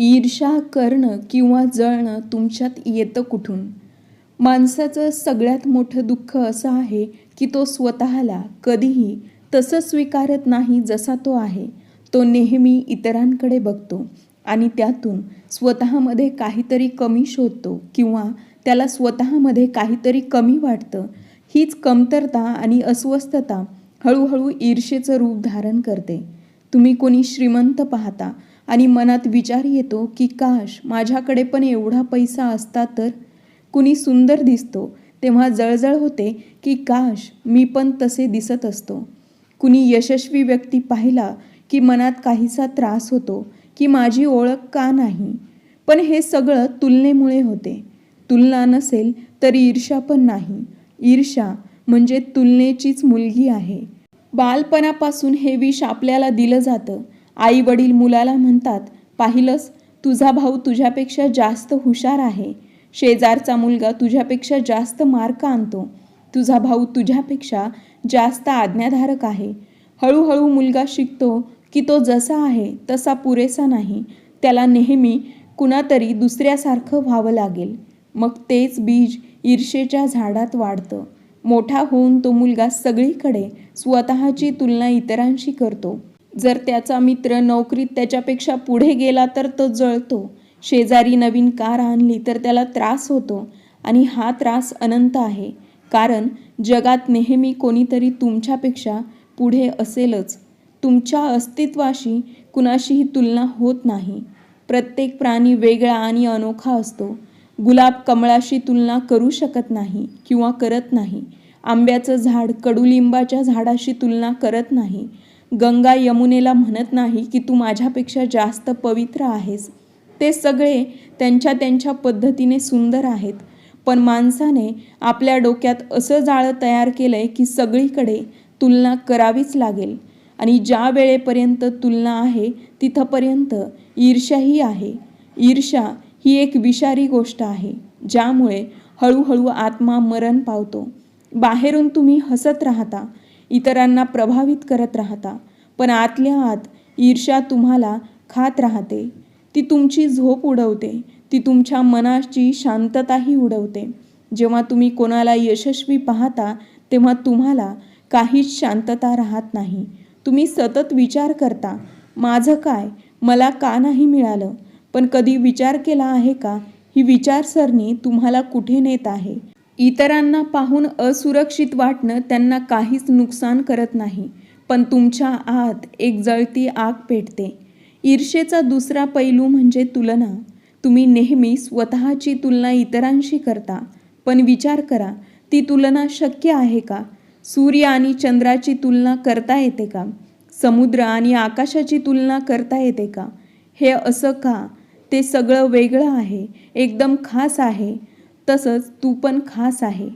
ईर्ष्या करणं किंवा जळणं तुमच्यात येतं कुठून? माणसाचं सगळ्यात मोठं दुःख असं आहे की तो स्वतःला कधीही तसं स्वीकारत नाही जसा तो आहे. तो नेहमी इतरांकडे बघतो आणि त्यातून स्वतःमध्ये काहीतरी कमी शोधतो किंवा त्याला स्वतःमध्ये काहीतरी कमी वाटतं. हीच कमतरता आणि अस्वस्थता हळूहळू ईर्षेचं रूप धारण करते. तुम्ही कोणी श्रीमंत पाहता आणि मनात विचार येतो की काश माझ्याकडे पण एवढा पैसा असता तर? कुणी सुंदर दिसतो. तेव्हा जळजळ होते की काश मी पण तसे दिसत असतो. कुणी यशस्वी व्यक्ती पाहिला की मनात काहीसा त्रास होतो की माझी ओळख का नाही? पण हे सगळं तुलनेमुळे होते. तुलना नसेल तर ईर्ष्या पण नाही. ईर्ष्या म्हणजे तुलनेचीच मुलगी आहे. बालपणापासून हे विष आपल्याला दिलं जातं. आई वडील मुलाला म्हणतात पाहिलंस तुझा भाऊ तुझ्यापेक्षा जास्त हुशार आहे. शेजारचा मुलगा तुझ्यापेक्षा जास्त मार्क आणतो. तुझा भाऊ तुझ्यापेक्षा जास्त आज्ञाधारक आहे. हळूहळू मुलगा शिकतो की तो जसा आहे तसा पुरेसा नाही. त्याला नेहमी कुणातरी दुसऱ्यासारखं व्हावं लागेल. मग तेच बीज ईर्षेच्या झाडात वाढतं. मोठा होऊन तो मुलगा सगळीकडे स्वतःची तुलना इतरांशी करतो. जर त्याचा मित्र नोकरीत त्याच्यापेक्षा पुढे गेला तर तो जळतो. शेजारी नवीन कार आणली तर त्याला त्रास होतो. आणि हा त्रास अनंत आहे. कारण जगात नेहमी कोणीतरी तुमच्यापेक्षा पुढे असेलच. तुमच्या अस्तित्वाशी कुणाशीही तुलना होत नाही. प्रत्येक प्राणी वेगळा आणि अनोखा असतो. गुलाब कमळाशी तुलना करू शकत नाही किंवा करत नाही. आंब्याचं झाड कडुलिंबाच्या झाडाशी तुलना करत नाही. गंगा यमुनेला म्हणत नाही की तू माझ्यापेक्षा जास्त पवित्र आहेस. ते सगळे त्यांच्या त्यांच्या पद्धतीने सुंदर आहेत. पण माणसाने आपल्या डोक्यात असं जाळं तयार केलं आहे की सगळीकडे तुलना करावीच लागेल. आणि ज्या वेळेपर्यंत तुलना आहे तिथंपर्यंत ईर्ष्याही आहे. ईर्ष्या ही एक विषारी गोष्ट आहे ज्यामुळे हळूहळू आत्मा मरण पावतो. बाहेरून तुम्ही हसत राहता इतरांना प्रभावित करत राहता. पण आतल्या आत ईर्ष्या तुम्हाला खात राहते. ती तुमची झोप उडवते. ती तुमच्या मनाची शांतताही उडवते. जेव्हा तुम्ही कोणाला यशस्वी पाहता तेव्हा तुम्हाला काहीच शांतता राहत नाही. तुम्ही सतत विचार करता माझं काय? मला का नाही मिळालं? पण कधी विचार केला आहे का? ही विचारसरणी तुम्हाला कुठे नेत आहे? इतरांना पाहून असुरक्षित वाटणं त्यांना काहीच नुकसान करत नाही. पण तुमच्या आत एक जळती आग पेटते. ईर्षेचा दुसरा पैलू म्हणजे तुलना. तुम्ही नेहमी स्वतःची तुलना इतरांशी करता. पण विचार करा ती तुलना शक्य आहे का? सूर्य आणि चंद्राची तुलना करता येते का? समुद्र आणि आकाशाची तुलना करता येते का? हे असं का? ते सगळं वेगळं आहे. एकदम खास आहे. तसंच तू पण खास आहे.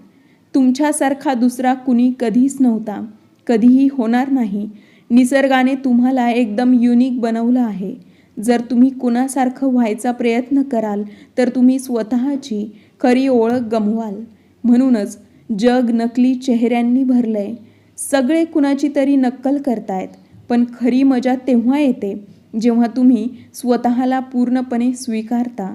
तुमच्यासारखा दुसरा कुणी कधीच नव्हता. कधीही होणार नाही. निसर्गाने तुम्हाला एकदम युनिक बनवलं आहे. जर तुम्ही कुणासारखं व्हायचा प्रयत्न कराल तर तुम्ही स्वतःची खरी ओळख गमवाल. म्हणूनच जग नकली चेहऱ्यांनी भरलंय. सगळे कुणाची तरी नक्कल करतायत पण खरी मजा तेव्हा येते जेव्हा तुम्ही स्वतःला पूर्णपणे स्वीकारता.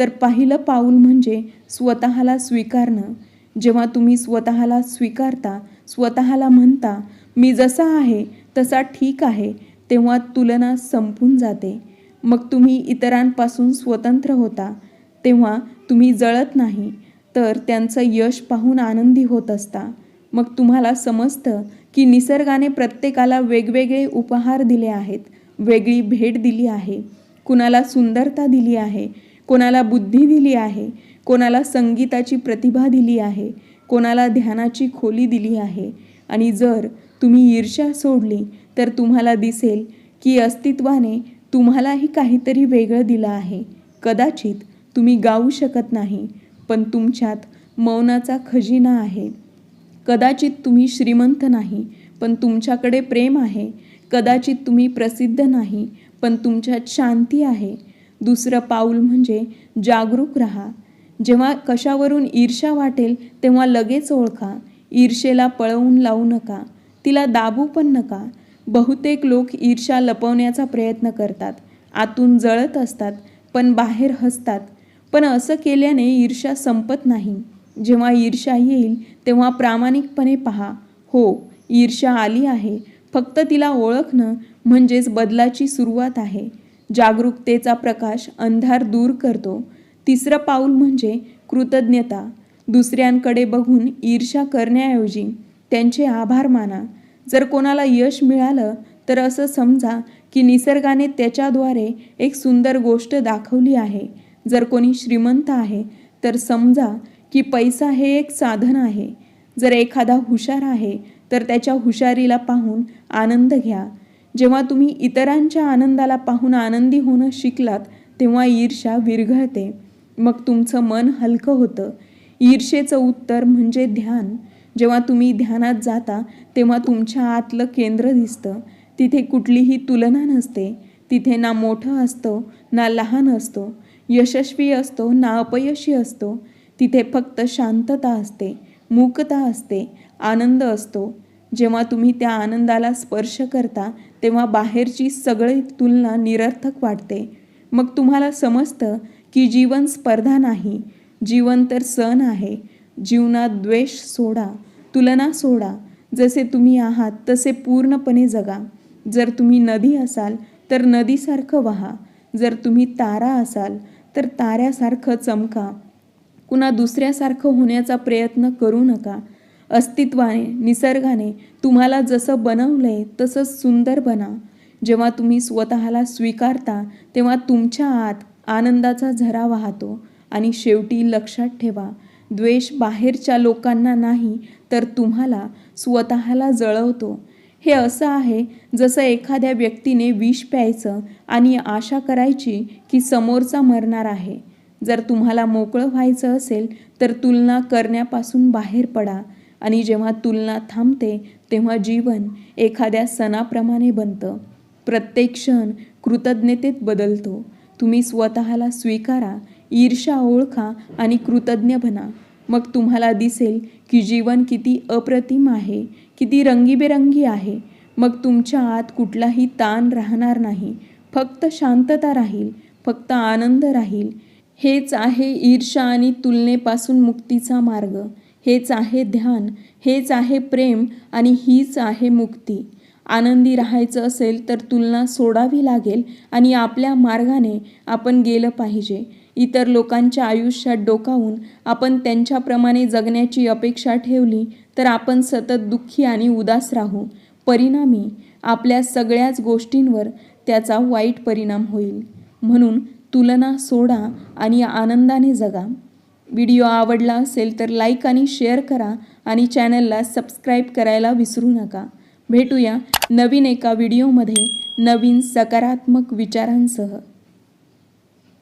तर पहिलं पाऊल म्हणजे स्वतःला स्वीकारणं. जेव्हा तुम्ही स्वतःला स्वीकारता स्वतःला म्हणता मी जसा आहे तसा ठीक आहे तेव्हा तुलना संपून जाते. मग तुम्ही इतरांपासून स्वतंत्र होता. तेव्हा तुम्ही जळत नाही तर त्यांचं यश पाहून आनंदी होत असता. मग तुम्हाला समजतं की निसर्गाने प्रत्येकाला वेगवेगळे उपहार दिले आहेत वेगळी भेट दिली आहे कुणाला सुंदरता दिली आहे कोणाला बुद्धी दिली आहे कोणाला संगीताची प्रतिभा दिली आहे कोणाला ध्यानाची खोली दिली आहे. आणि जर तुम्ही ईर्ष्या सोडली तर तुम्हाला दिसेल की अस्तित्वाने तुम्हालाही काहीतरी वेगळं दिलं आहे. कदाचित तुम्ही गाऊ शकत नाही पण तुमच्यात मौनाचा खजिना आहे. कदाचित तुम्ही श्रीमंत नाही पण तुमच्याकडे प्रेम आहे. कदाचित तुम्ही प्रसिद्ध नाही पण तुमच्यात शांती आहे. दुसरं पाऊल म्हणजे जागरूक राहा. जेव्हा कशावरून ईर्ष्या वाटेल तेव्हा लगेच ओळखा. ईर्षेला पळवून लावू नका. तिला दाबू पण नका. बहुतेक लोक ईर्ष्या लपवण्याचा प्रयत्न करतात. आतून जळत असतात पण बाहेर हसतात. पण असं केल्याने ईर्ष्या संपत नाही. जेव्हा ईर्ष्या येईल तेव्हा प्रामाणिकपणे पहा. हो ईर्ष्या आली आहे. फक्त तिला ओळखणं म्हणजेच बदलाची सुरुवात आहे. जागरूकतेचा प्रकाश अंधार दूर करतो. तिसरं पाऊल म्हणजे कृतज्ञता. दुसऱ्यांकडे बघून ईर्ष्या करण्याऐवजी त्यांचे आभार माना. जर कोणाला यश मिळालं तर असं समजा की निसर्गाने त्याच्याद्वारे एक सुंदर गोष्ट दाखवली आहे. जर कोणी श्रीमंत आहे तर समजा की पैसा हे एक साधन आहे. जर एखादा हुशार आहे तर त्याच्या हुशारीला पाहून आनंद घ्या. जेव्हा तुम्ही इतरांच्या आनंदाला पाहून आनंदी होणं शिकलात तेव्हा ईर्ष्या विरघळते. मग तुमचं मन हलकं होतं. ईर्षेचं उत्तर म्हणजे ध्यान. जेव्हा तुम्ही ध्यानात जाता तेव्हा तुमच्या आतलं केंद्र दिसतं. तिथे कुठलीही तुलना नसते. तिथे ना मोठं असतो ना लहान असतो. यशस्वी असतो ना अपयशी असतो. तिथे फक्त शांतता असते मूकता असते आनंद असतो. जेव्हा तुम्ही त्या आनंदाला स्पर्श करता तेव्हा बाहेरची सगळी तुलना निरर्थक वाटते. मग तुम्हाला समजतं की जीवन स्पर्धा नाही जीवन तर सण आहे. जीवनात द्वेष सोडा तुलना सोडा. जसे तुम्ही आहात तसे पूर्णपणे जगा. जर तुम्ही नदी असाल तर नदीसारखं व्हा. जर तुम्ही तारा असाल तर ताऱ्यासारखं चमका. कुणा दुसऱ्यासारखं होण्याचा प्रयत्न करू नका. अस्तित्वाने निसर्गाने तुम्हाला जसं बनवलंय तसंच सुंदर बना. जेव्हा तुम्ही स्वतःला स्वीकारता तेव्हा तुमच्या आत आनंदाचा झरा वाहतो आणि शेवटी लक्षात ठेवा द्वेष बाहेरच्या लोकांना नाही तर तुम्हाला स्वतःला जळवतो. हे असं आहे जसं एखाद्या व्यक्तीने विष प्यायचं आणि आशा करायची की समोरचा मरणार आहे. जर तुम्हाला मोकळं व्हायचं असेल तर तुलना करण्यापासून बाहेर पडा. आणि जेव्हा तुलना थांबते तेव्हा जीवन एखाद्या सणाप्रमाणे बनतं. प्रत्येक क्षण कृतज्ञतेत बदलतो. तुम्ही स्वतःला स्वीकारा ईर्षा ओळखा आणि कृतज्ञ बना. मग तुम्हाला दिसेल की जीवन किती अप्रतिम आहे किती रंगीबेरंगी आहे. मग तुमच्या आत कुठलाही ताण राहणार नाही. फक्त शांतता राहील फक्त आनंद राहील. हेच आहे ईर्षा आणि तुलनेपासून मुक्तीचा मार्ग. हेच आहे ध्यान हेच आहे प्रेम आणि हीच आहे मुक्ती. आनंदी राहायचं असेल तर तुलना सोडावी लागेल आणि आपल्या मार्गाने आपण गेलं पाहिजे. इतर लोकांच्या आयुष्यात डोकावून आपण त्यांच्याप्रमाणे जगण्याची अपेक्षा ठेवली तर आपण सतत दुःखी आणि उदास राहू. परिणामी आपल्या सगळ्याच गोष्टींवर त्याचा वाईट परिणाम होईल. म्हणून तुलना सोडा आणि आनंदाने जगा. व्हिडिओ आवडला असेल तर लाईक आणि शेअर करा आणि चॅनलला सबस्क्राईब करायला विसरू नका. भेटूया नवीन एका व्हिडिओमध्ये नवीन सकारात्मक विचारांसह.